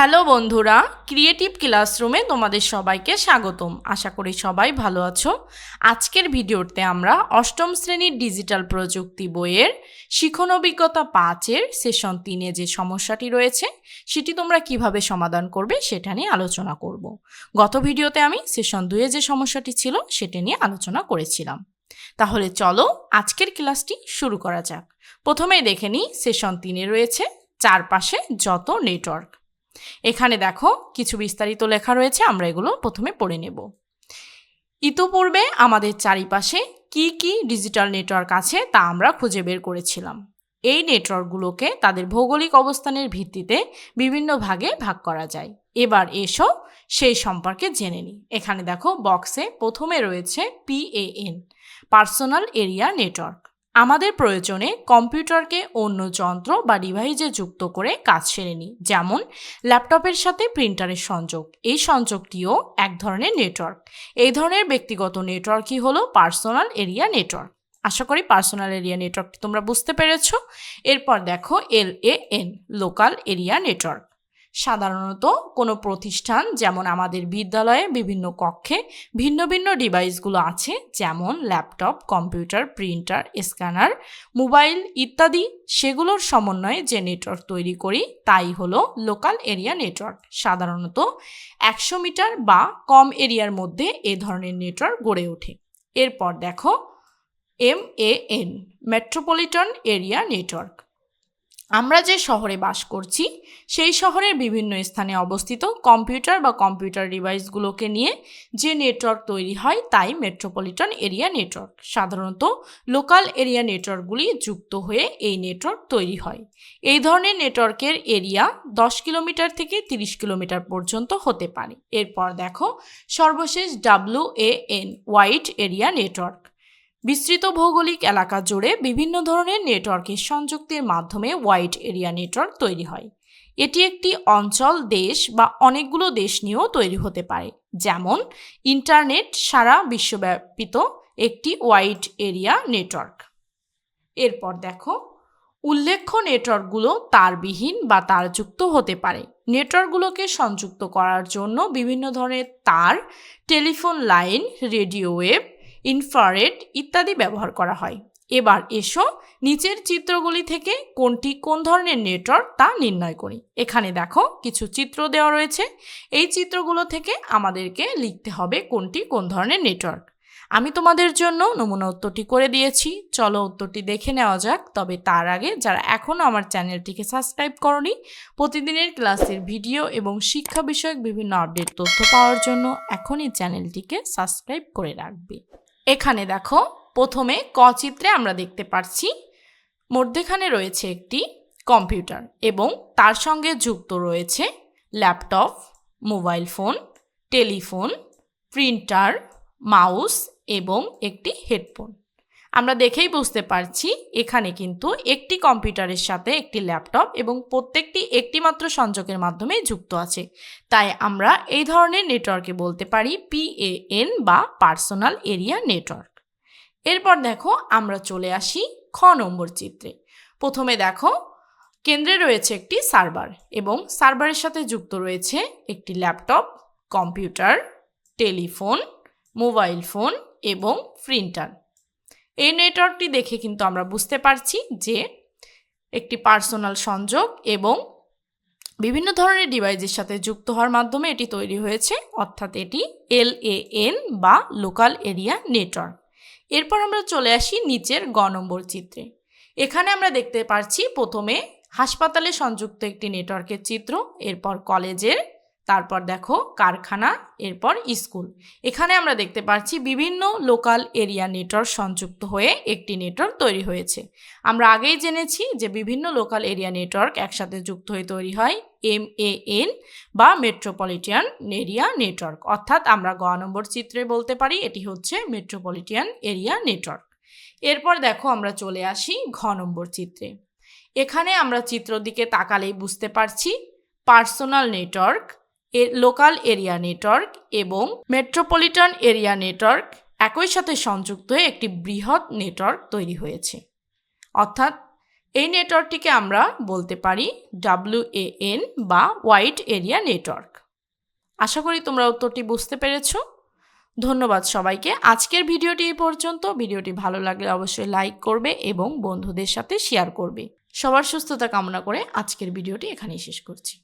Hello বন্ধুরা creative ক্লাসরুমে তোমাদের সবাইকে স্বাগতম। আশা করি সবাই ভালো আছো। আজকের ভিডিওতে আমরা অষ্টম শ্রেণির ডিজিটাল প্রযুক্তি বইয়ের শিখন অভিজ্ঞতা পাঁচের সেশন তিনে যে সমস্যাটি রয়েছে, সেটি তোমরা কীভাবে সমাধান করবে সেটা নিয়ে আলোচনা করব। গত ভিডিওতে আমি সেশন দুয়ে যে সমস্যাটি ছিল, সেটা নিয়ে আলোচনা করেছিলাম। তাহলে চলো আজকের ক্লাসটি শুরু করা যাক। প্রথমেই দেখে নিই, সেশন তিনে রয়েছে চারপাশে যত নেটওয়ার্ক এখানে দেখো কিছু বিস্তারিত লেখা রয়েছে, আমরা এগুলো প্রথমে পড়ে নেব। ইতোপূর্বে আমাদের চারিপাশে কি কি ডিজিটাল নেটওয়ার্ক আছে তা আমরা খুঁজে বের করেছিলাম। এই নেটওয়ার্কগুলোকে তাদের ভৌগোলিক অবস্থানের ভিত্তিতে বিভিন্ন ভাগে ভাগ করা যায়। এবার এসো সেই সম্পর্কে জেনে নিই। এখানে দেখো বক্সে প্রথমে রয়েছে পিএএন পার্সোনাল এরিয়া নেটওয়ার্ক আমাদের প্রয়োজনে কম্পিউটারকে অন্য যন্ত্র বা ডিভাইসে যুক্ত করে কাজ সেরে নিই, যেমন ল্যাপটপের সাথে প্রিন্টারের সংযোগ। এই সংযোগটিও এক ধরনের নেটওয়ার্ক। এই ধরনের ব্যক্তিগত নেটওয়ার্কই হলো পার্সোনাল এরিয়া নেটওয়ার্ক। আশা করি পার্সোনাল এরিয়া নেটওয়ার্কটি তোমরা বুঝতে পেরেছ। এরপর দেখো L A N, local area network. সাধারণত কোনো প্রতিষ্ঠান, যেমন আমাদের বিদ্যালয়ে বিভিন্ন কক্ষে ভিন্ন ভিন্ন ডিভাইসগুলো আছে, যেমন laptop, computer, printer, scanner, mobile ইত্যাদি। সেগুলোর সমন্বয়ে যে নেটওয়ার্ক তৈরি করি, তাই হলো লোকাল এরিয়া নেটওয়ার্ক। সাধারণত একশো মিটার বা কম এরিয়ার মধ্যে এ ধরনের নেটওয়ার্ক গড়ে ওঠে। এরপর দেখো, M A N, metropolitan area network. আমরা যে শহরে বাস করছি, সেই শহরের বিভিন্ন স্থানে অবস্থিত কম্পিউটার বা কম্পিউটার ডিভাইসগুলোকে নিয়ে যে নেটওয়ার্ক তৈরি হয়, তাই মেট্রোপলিটন এরিয়া নেটওয়ার্ক। সাধারণত লোকাল এরিয়া নেটওয়ার্কগুলি যুক্ত হয়ে এই নেটওয়ার্ক তৈরি হয়। এই ধরনের নেটওয়ার্কের এরিয়া দশ কিলোমিটার থেকে তিরিশ কিলোমিটার পর্যন্ত হতে পারে। এরপর দেখো, সর্বশেষ W A N white area network. বিস্তৃত ভৌগোলিক এলাকা জুড়ে বিভিন্ন ধরনের নেটওয়ার্কের সংযুক্তির মাধ্যমে ওয়াইড এরিয়া নেটওয়ার্ক তৈরি হয়। এটি একটি অঞ্চল, দেশ বা অনেকগুলো দেশ নিয়েও তৈরি হতে পারে, যেমন ইন্টারনেট সারা বিশ্বব্যাপিত একটি ওয়াইড এরিয়া নেটওয়ার্ক। এরপর দেখো, উল্লেখ্য নেটওয়ার্কগুলো তারবিহীন বা তারযুক্ত হতে পারে। নেটওয়ার্কগুলোকে সংযুক্ত করার জন্য বিভিন্ন ধরনের তার, telephone line, radio wave infrared ইত্যাদি ব্যবহার করা হয়। এবার এসো নিচের চিত্রগুলি থেকে কোনটি কোন ধরনের নেটওয়ার্ক তা নির্ণয় করি। এখানে দেখো কিছু চিত্র দেওয়া রয়েছে। এই চিত্রগুলো থেকে আমাদেরকে লিখতে হবে কোনটি কোন ধরনের নেটওয়ার্ক। আমি তোমাদের জন্য নমুনা উত্তরটি করে দিয়েছি। চলো উত্তরটি দেখে নেওয়া যাক। তবে তার আগে যারা এখনও আমার চ্যানেলটিকে সাবস্ক্রাইব করনি, প্রতিদিনের ক্লাসের ভিডিও এবং শিক্ষা বিষয়ক বিভিন্ন আপডেট তথ্য পাওয়ার জন্য এখনই চ্যানেলটিকে সাবস্ক্রাইব করে রাখবে। এখানে দেখো, প্রথমে ক চিত্রে আমরা দেখতে পাচ্ছি মধ্যেখানে রয়েছে একটি কম্পিউটার এবং তার সঙ্গে যুক্ত রয়েছে laptop, mobile phone, telephone, printer, mouse এবং একটি হেডফোন। আমরা দেখেই বুঝতে পারছি এখানে কিন্তু একটি কম্পিউটারের সাথে একটি ল্যাপটপ এবং প্রত্যেকটি একটি মাত্র সংযোগের মাধ্যমে যুক্ত আছে। তাই আমরা এই ধরনের নেটওয়ার্কে বলতে পারি পিএএন বা পার্সোনাল এরিয়া নেটওয়ার্ক। এরপর দেখো আমরা চলে আসি খ নম্বর চিত্রে। প্রথমে দেখো, কেন্দ্রে রয়েছে একটি সার্ভার এবং সার্ভারের সাথে যুক্ত রয়েছে একটি laptop, computer, telephone, mobile phone এবং প্রিন্টার। এই নেটওয়ার্কটি দেখে কিন্তু আমরা বুঝতে পারছি যে একটি পার্সোনাল সংযোগ এবং বিভিন্ন ধরনের ডিভাইসের সাথে যুক্ত হওয়ার মাধ্যমে এটি তৈরি হয়েছে, অর্থাৎ এটি এল এ এন বা লোকাল এরিয়া নেটওয়ার্ক এরপর আমরা চলে আসি নিচের গ নম্বর চিত্রে। এখানে আমরা দেখতে পারছি প্রথমে হাসপাতালে সংযুক্ত একটি নেটওয়ার্কের চিত্র, এরপর কলেজের তারপর দেখো কারখানা, এরপর স্কুল। এখানে আমরা দেখতে পাচ্ছি বিভিন্ন লোকাল এরিয়া নেটওয়ার্ক সংযুক্ত হয়ে একটি নেটওয়ার্ক তৈরি হয়েছে। আমরা আগেই জেনেছি যে বিভিন্ন লোকাল এরিয়া নেটওয়ার্ক একসাথে যুক্ত হয়ে তৈরি হয় এম এ এন বা মেট্রোপলিটিয়ান এরিয়া নেটওয়ার্ক অর্থাৎ আমরা গ নম্বর চিত্রে বলতে পারি, এটি হচ্ছে মেট্রোপলিটিয়ান এরিয়া নেটওয়ার্ক এরপর দেখো আমরা চলে আসি ঘ নম্বর চিত্রে। এখানে আমরা চিত্র দিকে তাকালেই বুঝতে পারছি personal network local area network এবং মেট্রোপলিটন এরিয়া নেটওয়ার্ক একই সাথে সংযুক্ত হয়ে একটি বৃহৎ নেটওয়ার্ক তৈরি হয়েছে। অর্থাৎ এই নেটওয়ার্কটিকে আমরা বলতে পারি ডাব্লিউ এন বা হোয়াইট এরিয়া নেটওয়ার্ক আশা করি তোমরা উত্তরটি বুঝতে পেরেছ। ধন্যবাদ সবাইকে। আজকের ভিডিওটি এই পর্যন্ত। ভিডিওটি ভালো লাগলে অবশ্যই লাইক করবে এবং বন্ধুদের সাথে শেয়ার করবে। সবার সুস্থতা কামনা করে আজকের ভিডিওটি এখানেই শেষ করছি।